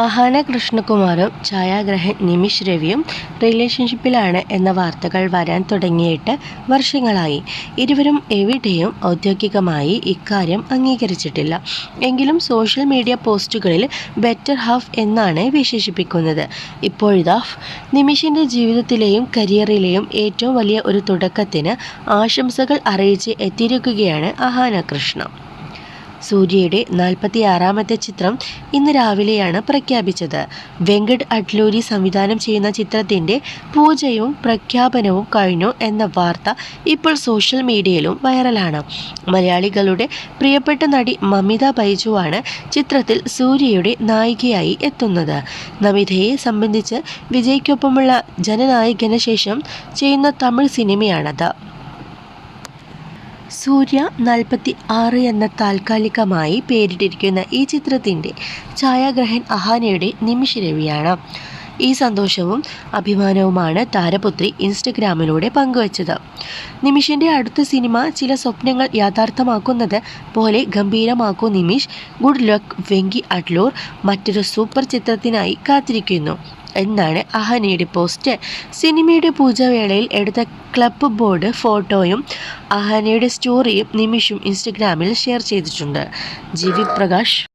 ആഹാന കൃഷ്ണകുമാറും ഛായാഗ്രഹൻ നിമിഷ് രവിയും റിലേഷൻഷിപ്പിലാണ് എന്ന വാർത്തകൾ വരാൻ തുടങ്ങിയിട്ട് വർഷങ്ങളായി. ഇരുവരും എവിടെയും ഔദ്യോഗികമായി ഇക്കാര്യം അംഗീകരിച്ചിട്ടില്ല. എങ്കിലും സോഷ്യൽ മീഡിയ പോസ്റ്റുകളിൽ ബെറ്റർ ഹാഫ് എന്നാണ് വിശേഷിപ്പിക്കുന്നത്. ഇപ്പോഴിതാ നിമിഷിന്റെ ജീവിതത്തിലെയും കരിയറിലെയും ഏറ്റവും വലിയ ഒരു തുടക്കത്തിന് ആശംസകൾ അറിയിച്ച് എത്തിയിരിക്കുകയാണ് അഹാന കൃഷ്ണ. സൂര്യയുടെ നാൽപ്പത്തിയാറാമത്തെ ചിത്രം ഇന്ന് രാവിലെയാണ് പ്രഖ്യാപിച്ചത്. വെങ്കട് അഡ്ലൂരി സംവിധാനം ചെയ്യുന്ന ചിത്രത്തിന്റെ പൂജയും പ്രഖ്യാപനവും കഴിഞ്ഞു എന്ന വാർത്ത ഇപ്പോൾ സോഷ്യൽ മീഡിയയിലും വൈറലാണ്. മലയാളികളുടെ പ്രിയപ്പെട്ട നടി മമിത ബൈജുവാണ് ചിത്രത്തിൽ സൂര്യയുടെ നായികയായി എത്തുന്നത്. നമിതയെ സംബന്ധിച്ച് വിജയ്ക്കൊപ്പമുള്ള ജനനായകന് ശേഷം ചെയ്യുന്ന തമിഴ് സിനിമയാണത്. സൂര്യ നാൽപ്പത്തി ആറ് എന്ന താൽക്കാലികമായി പേരിട്ടിരിക്കുന്ന ഈ ചിത്രത്തിന്റെ ഛായാഗ്രഹൻ അഹാനയുടെ നിമിഷ് രവിയാണ് ഈ സന്തോഷവും അഭിമാനവുമാണ് താരപുത്രി ഇൻസ്റ്റഗ്രാമിലൂടെ പങ്കുവച്ചത്. നിമിഷിന്റെ അടുത്ത സിനിമ ചില സ്വപ്നങ്ങൾ യാഥാർത്ഥ്യമാക്കുന്നത് പോലെ ഗംഭീരമാക്കൂ നിമിഷ്. ഗുഡ് ലക്ക് വെങ്കി അഡ്ലൂർ മറ്റൊരു സൂപ്പർ ചിത്രത്തിനായി കാത്തിരിക്കുന്നു. എന്നാണ് അഹനയുടെ പോസ്റ്റ് സിനിമയുടെ പൂജാവേളയിൽ എടുത്ത ക്ലബ് ബോർഡ് ഫോട്ടോയും അഹനയുടെ സ്റ്റോറിയും നിമിഷും ഇൻസ്റ്റഗ്രാമിൽ ഷെയർ ചെയ്തിട്ടുണ്ട്. ജി പ്രകാശ്.